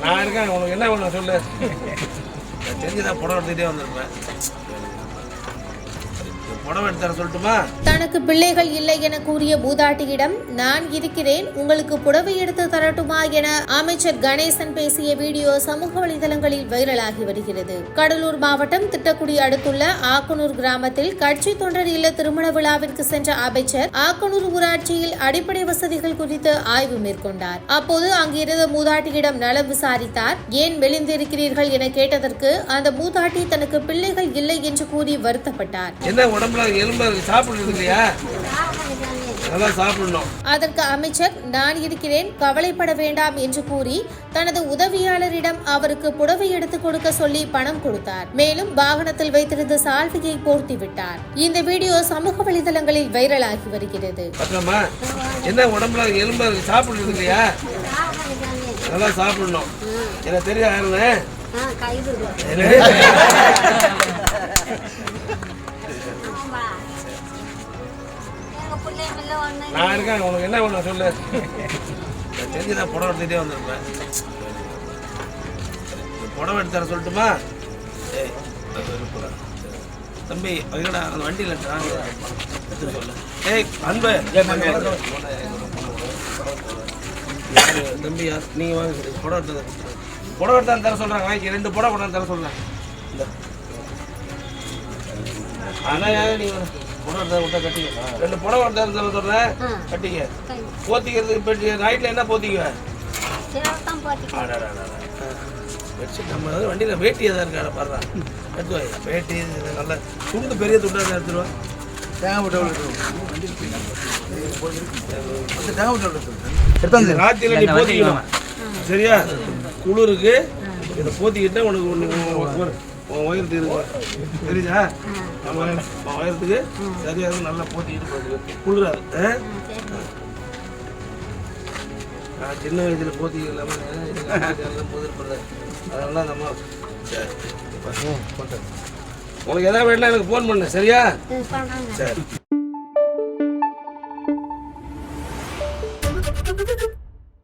நான் இருக்கேன் உனக்கு என்ன வேணும் சொல்லு? தெரிஞ்சுதான் புடவை எடுத்துகிட்டே வந்திருப்பேன். தனக்கு பிள்ளைகள் இல்லை என கூறிய பூதாட்டியிடம் நான் இருக்கிறேன் உங்களுக்கு புடவை எடுத்து தரட்டுமா என அமைச்சர் கணேசன் பேசிய வீடியோ சமூக வலைதளங்களில் வைரலாகி வருகிறது. கடலூர் மாவட்டம் திட்டக்குடி அடுத்துள்ள ஆக்கனூர் கிராமத்தில் கட்சி தொண்டர் இல்ல திருமண விழாவிற்கு சென்ற அமைச்சர் ஆக்கனூர் ஊராட்சியில் அடிப்படை வசதிகள் குறித்து ஆய்வு மேற்கொண்டார். அப்போது அங்கிருந்த மூதாட்டியிடம் நலம் விசாரித்தார். ஏன் மெலிந்திருக்கிறீர்கள் என கேட்டதற்கு அந்த மூதாட்டி தனக்கு பிள்ளைகள் இல்லை என்று கூறி வருத்தப்பட்டார். உடம்புல எலும்பு சாப்பிடுறது இல்லையா? அதற்கு அமைச்சர் நான் இருக்கிறேன் கவலைப்பட வேண்டாம் என்று கூறி தனது உதவியாளரிடம் அவருக்கு புடவை எடுத்துக் கொடுக்க சொல்லி பணம் கொடுத்தார். மேலும் வாகனத்தில் வைத்திருந்த சால்வையை போர்த்தி விட்டார். இந்த வீடியோ சமூக வலைதளங்களில் வைரலாகி வருகிறது. என்ன உடம்புல எலும்பு சாப்பிடுறது இல்லையா? சாப்பிடணும். எனக்கு தெரியும். நான் இருக்கேன். உனக்கு என்ன வேணும் சொல்லு. தெரிஞ்சுதான் புடவை எடுத்துகிட்டே வந்திருப்பேன். புடவை எடுத்து தர சொல்லட்டுமா? ஏய் இருக்குடா. தம்பி வைக்கடா அந்த வண்டியில் எடுத்து சொல்லு. ஏய் அன்பு. தம்பி யார்? நீங்கள் வாங்க புடவை எடுத்து புடவை எடுத்து தர சொல்கிறாங்க வாங்கி ரெண்டு புடவை கொண்டாந்து தர சொல்கிறேன் ஆனால் யாரும் நீ புடவை கட்டிக்க ரெண்டு புடவை எடுத்து சொல்கிறேன் ஆ. கட்டிக்க கை போத்திக்கிறதுக்கு இப்போ நைட்டில் என்ன போத்திக்குவேன் பெட்ஷீட் நம்ம வந்து வண்டியில் வேட்டி எதாவது இருக்கா பாடுறா எடுத்து வேட்டி நல்ல துண்டு பெரிய துண்டாக எடுத்துருவா இந்த ராத்திரில நீ போத்திக்கணும் சரியா குளிருக்கு இதை போத்திக்கிட்டா உனக்கு ஒன்று உன் உயரத்துக்கு தெரியுதா நம்ம உயரத்துக்கு சரியாக நல்லா போட்டு ஈடுபடுது குளிராது. நான் சின்ன வயசில் போத்தி இல்லாமல் போதிருப்பேன் அதனால நம்ம உனக்கு எதாவது வேணா எனக்கு ஃபோன் பண்ணு சரியா? சரி.